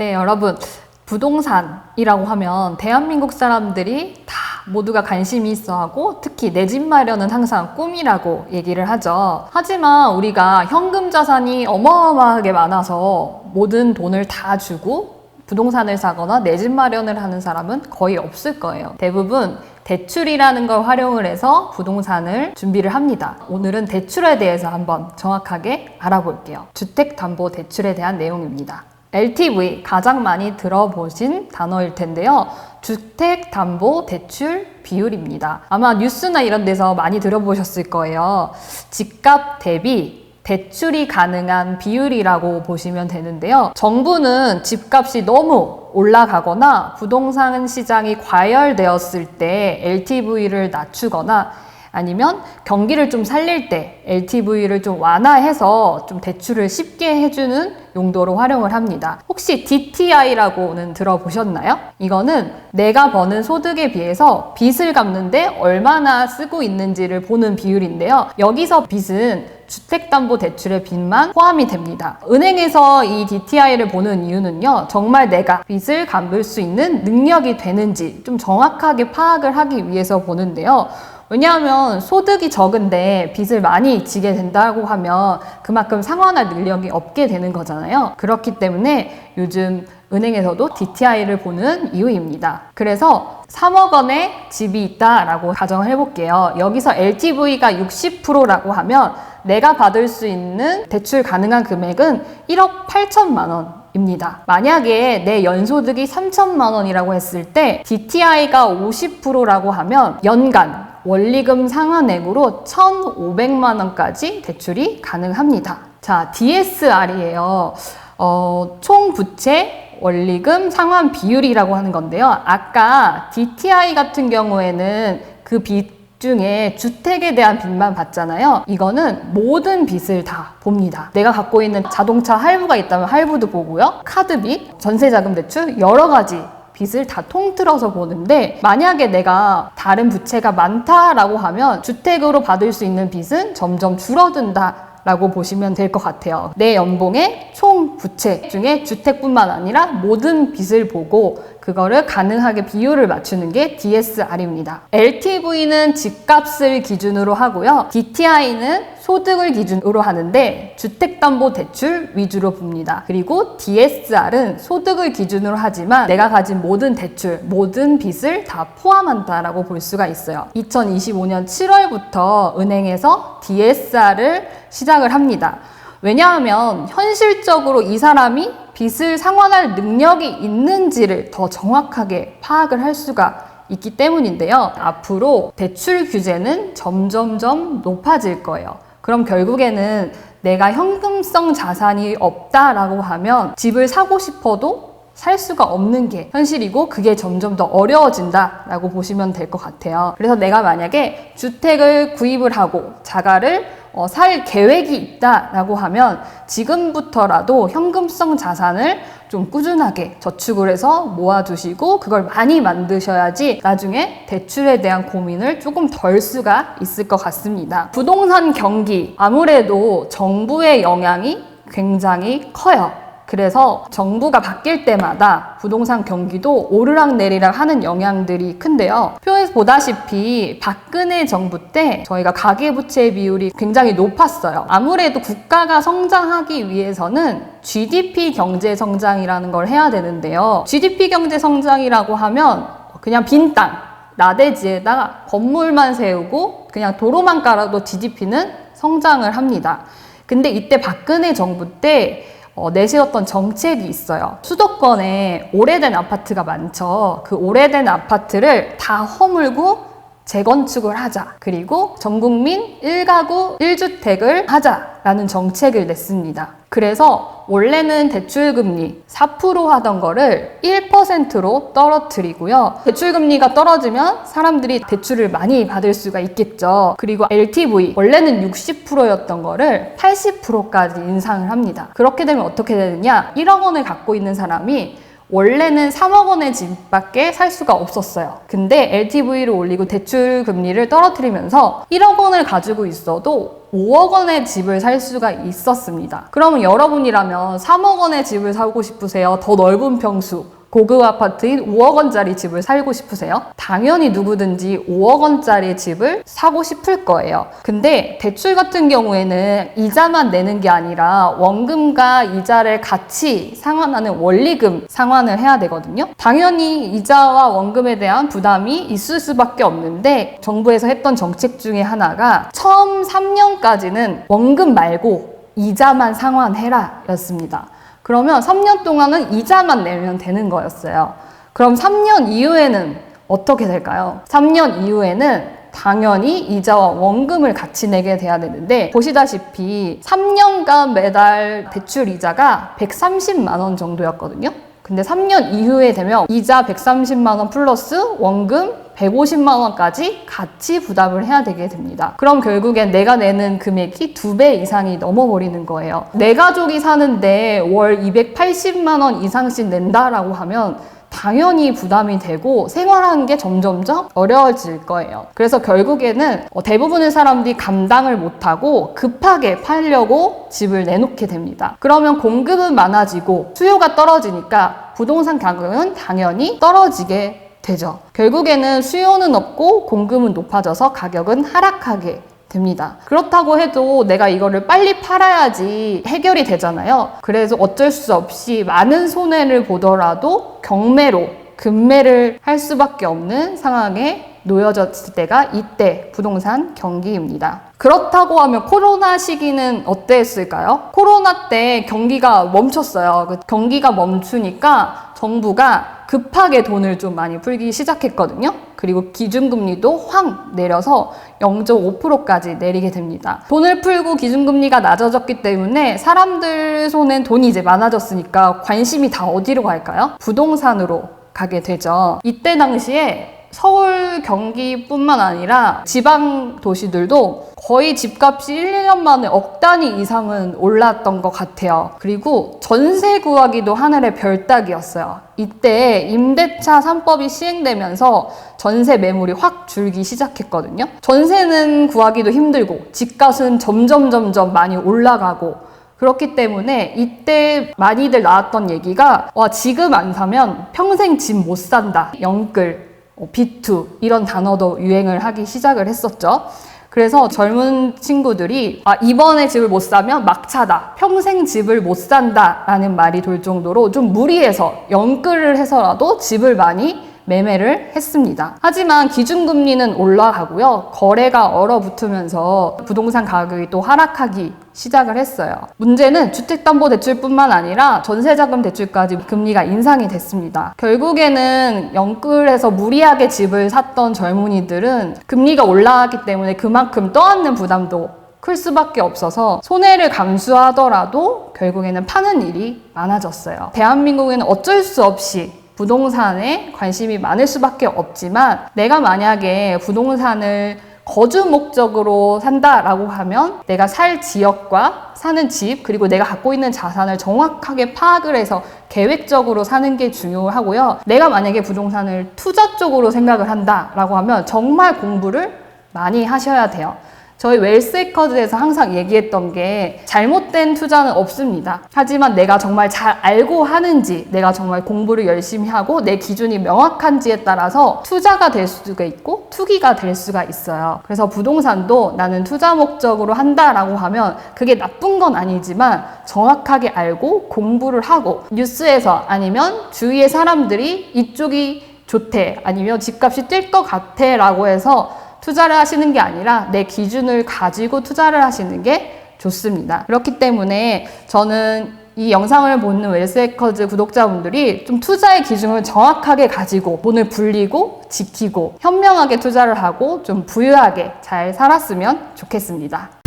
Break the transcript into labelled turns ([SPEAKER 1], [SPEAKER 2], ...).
[SPEAKER 1] 네, 여러분. 부동산이라고 하면 대한민국 사람들이 다 모두가 관심이 있어 하고 특히 내 집 마련은 항상 꿈이라고 얘기를 하죠. 하지만 우리가 현금 자산이 어마어마하게 많아서 모든 돈을 다 주고 부동산을 사거나 내 집 마련을 하는 사람은 거의 없을 거예요. 대부분 대출이라는 걸 활용을 해서 부동산을 준비를 합니다. 오늘은 대출에 대해서 한번 정확하게 알아볼게요. 주택담보대출에 대한 내용입니다. LTV 가장 많이 들어보신 단어일 텐데요. 주택 담보 대출 비율입니다. 아마 뉴스나 이런 데서 많이 들어보셨을 거예요. 집값 대비 대출이 가능한 비율이라고 보시면 되는데요. 정부는 집값이 너무 올라가거나 부동산 시장이 과열되었을 때 LTV를 낮추거나 아니면 경기를 좀 살릴 때 LTV를 좀 완화해서 좀 대출을 쉽게 해주는 용도로 활용을 합니다. 혹시 DTI라고는 들어보셨나요? 이거는 내가 버는 소득에 비해서 빚을 갚는데 얼마나 쓰고 있는지를 보는 비율인데요. 여기서 빚은 주택담보대출의 빚만 포함이 됩니다. 은행에서 이 DTI를 보는 이유는요, 정말 내가 빚을 갚을 수 있는 능력이 되는지 좀 정확하게 파악을 하기 위해서 보는데요. 왜냐하면 소득이 적은데 빚을 많이 지게 된다고 하면 그만큼 상환할 능력이 없게 되는 거잖아요. 그렇기 때문에 요즘 은행에서도 DTI를 보는 이유입니다. 그래서 3억 원의 집이 있다라고 가정을 해볼게요. 여기서 LTV가 60%라고 하면 내가 받을 수 있는 대출 가능한 금액은 1억 8천만 원. 입니다. 만약에 내 연소득이 3천만 원이라고 했을 때 DTI가 50%라고 하면 연간 원리금 상환액으로 1,500만 원까지 대출이 가능합니다. 자, DSR이에요. 어, 총 부채 원리금 상환 비율이라고 하는 건데요. 아까 DTI 같은 경우에는 그빚 중에 주택에 대한 빚만 봤잖아요. 이거는 모든 빚을 다 봅니다. 내가 갖고 있는 자동차 할부가 있다면 할부도 보고요. 카드 빚, 전세자금 대출, 여러 가지 빚을 다 통틀어서 보는데 만약에 내가 다른 부채가 많다라고 하면 주택으로 받을 수 있는 빚은 점점 줄어든다. 라고 보시면 될 것 같아요. 내 연봉의 총 부채 중에 주택뿐만 아니라 모든 빚을 보고 그거를 가능하게 비율을 맞추는 게 DSR입니다. LTV는 집값을 기준으로 하고요. DTI는 소득을 기준으로 하는데 주택담보대출 위주로 봅니다. 그리고 DSR은 소득을 기준으로 하지만 내가 가진 모든 대출, 모든 빚을 다 포함한다라고 볼 수가 있어요. 2025년 7월부터 은행에서 DSR을 시작을 합니다. 왜냐하면 현실적으로 이 사람이 빚을 상환할 능력이 있는지를 더 정확하게 파악을 할 수가 있기 때문인데요. 앞으로 대출 규제는 점점점 높아질 거예요. 그럼 결국에는 내가 현금성 자산이 없다라고 하면 집을 사고 싶어도 살 수가 없는 게 현실이고 그게 점점 더 어려워진다라고 보시면 될 것 같아요. 그래서 내가 만약에 주택을 구입을 하고 자가를 어, 살 계획이 있다라고 하면 지금부터라도 현금성 자산을 좀 꾸준하게 저축을 해서 모아두시고 그걸 많이 만드셔야지 나중에 대출에 대한 고민을 조금 덜 수가 있을 것 같습니다. 부동산 경기 아무래도 정부의 영향이 굉장히 커요. 그래서 정부가 바뀔 때마다 부동산 경기도 오르락내리락 하는 영향들이 큰데요. 표에서 보다시피 박근혜 정부 때 저희가 가계부채 비율이 굉장히 높았어요. 아무래도 국가가 성장하기 위해서는 GDP 경제 성장이라는 걸 해야 되는데요. GDP 경제 성장이라고 하면 그냥 빈 땅, 나대지에다가 건물만 세우고 그냥 도로만 깔아도 GDP는 성장을 합니다. 근데 이때 박근혜 정부 때 어, 내세웠던 정책이 있어요. 수도권에 오래된 아파트가 많죠. 그 오래된 아파트를 다 허물고 재건축을 하자. 그리고 전 국민 1가구 1주택을 하자라는 정책을 냈습니다. 그래서 원래는 대출금리 4% 하던 거를 1%로 떨어뜨리고요. 대출금리가 떨어지면 사람들이 대출을 많이 받을 수가 있겠죠. 그리고 LTV 원래는 60%였던 거를 80%까지 인상을 합니다. 그렇게 되면 어떻게 되느냐? 1억 원을 갖고 있는 사람이 원래는 3억 원의 집밖에 살 수가 없었어요. 근데 LTV를 올리고 대출 금리를 떨어뜨리면서 1억 원을 가지고 있어도 5억 원의 집을 살 수가 있었습니다. 그러면 여러분이라면 3억 원의 집을 사고 싶으세요? 더 넓은 평수, 고급 아파트인 5억 원짜리 집을 살고 싶으세요? 당연히 누구든지 5억 원짜리 집을 사고 싶을 거예요. 근데 대출 같은 경우에는 이자만 내는 게 아니라 원금과 이자를 같이 상환하는 원리금 상환을 해야 되거든요. 당연히 이자와 원금에 대한 부담이 있을 수밖에 없는데 정부에서 했던 정책 중에 하나가 처음 3년까지는 원금 말고 이자만 상환해라 였습니다. 그러면 3년 동안은 이자만 내면 되는 거였어요. 그럼 3년 이후에는 어떻게 될까요? 3년 이후에는 당연히 이자와 원금을 같이 내게 돼야 되는데 보시다시피 3년간 매달 대출 이자가 130만 원 정도였거든요. 근데 3년 이후에 되면 이자 130만 원 플러스 원금 150만 원까지 같이 부담을 해야 되게 됩니다. 그럼 결국엔 내가 내는 금액이 두 배 이상이 넘어버리는 거예요. 내 가족이 사는데 월 280만 원 이상씩 낸다라고 하면 당연히 부담이 되고 생활하는 게 점점점 어려워질 거예요. 그래서 결국에는 어, 대부분의 사람들이 감당을 못하고 급하게 팔려고 집을 내놓게 됩니다. 그러면 공급은 많아지고 수요가 떨어지니까 부동산 가격은 당연히 떨어지게 되죠. 결국에는 수요는 없고 공급은 높아져서 가격은 하락하게 됩니다. 그렇다고 해도 내가 이거를 빨리 팔아야지 해결이 되잖아요. 그래서 어쩔 수 없이 많은 손해를 보더라도 경매로 급매를 할 수밖에 없는 상황에 놓여졌을 때가 이때 부동산 경기입니다. 그렇다고 하면 코로나 시기는 어땠을까요? 코로나 때 경기가 멈췄어요. 그 경기가 멈추니까 정부가 급하게 돈을 좀 많이 풀기 시작했거든요. 그리고 기준금리도 확 내려서 0.5%까지 내리게 됩니다. 돈을 풀고 기준금리가 낮아졌기 때문에 사람들 손엔 돈이 이제 많아졌으니까 관심이 다 어디로 갈까요? 부동산으로 가게 되죠. 이때 당시에 서울, 경기뿐만 아니라 지방 도시들도 거의 집값이 1, 2년 만에 억 단위 이상은 올랐던 것 같아요. 그리고 전세 구하기도 하늘의 별따기였어요. 이때 임대차 3법이 시행되면서 전세 매물이 확 줄기 시작했거든요. 전세는 구하기도 힘들고 집값은 점점 점점 많이 올라가고 그렇기 때문에 이때 많이들 나왔던 얘기가 와 지금 안 사면 평생 집 못 산다. 영끌 어, B2 이런 단어도 유행을 하기 시작을 했었죠. 그래서 젊은 친구들이 아, 이번에 집을 못 사면 막차다. 평생 집을 못 산다. 라는 말이 돌 정도로 좀 무리해서 연끌을 해서라도 집을 많이 매매를 했습니다. 하지만 기준금리는 올라가고요. 거래가 얼어붙으면서 부동산 가격이 또 하락하기 시작을 했어요. 문제는 주택담보대출뿐만 아니라 전세자금 대출까지 금리가 인상이 됐습니다. 결국에는 영끌에서 무리하게 집을 샀던 젊은이들은 금리가 올라가기 때문에 그만큼 떠안는 부담도 클 수밖에 없어서 손해를 감수하더라도 결국에는 파는 일이 많아졌어요. 대한민국에는 어쩔 수 없이 부동산에 관심이 많을 수밖에 없지만 내가 만약에 부동산을 거주 목적으로 산다라고 하면 내가 살 지역과 사는 집 그리고 내가 갖고 있는 자산을 정확하게 파악을 해서 계획적으로 사는 게 중요하고요. 내가 만약에 부동산을 투자 쪽으로 생각을 한다라고 하면 정말 공부를 많이 하셔야 돼요. 저희 웰스에커즈에서 항상 얘기했던 게 잘못된 투자는 없습니다. 하지만 내가 정말 잘 알고 하는지, 내가 정말 공부를 열심히 하고 내 기준이 명확한지에 따라서 투자가 될 수가 있고 투기가 될 수가 있어요. 그래서 부동산도 나는 투자 목적으로 한다라고 하면 그게 나쁜 건 아니지만 정확하게 알고 공부를 하고 뉴스에서 아니면 주위의 사람들이 이쪽이 좋대 아니면 집값이 뛸 것 같아 라고 해서 투자를 하시는 게 아니라 내 기준을 가지고 투자를 하시는 게 좋습니다. 그렇기 때문에 저는 이 영상을 보는 웰스해커즈 구독자분들이 좀 투자의 기준을 정확하게 가지고 돈을 불리고 지키고 현명하게 투자를 하고 좀 부유하게 잘 살았으면 좋겠습니다.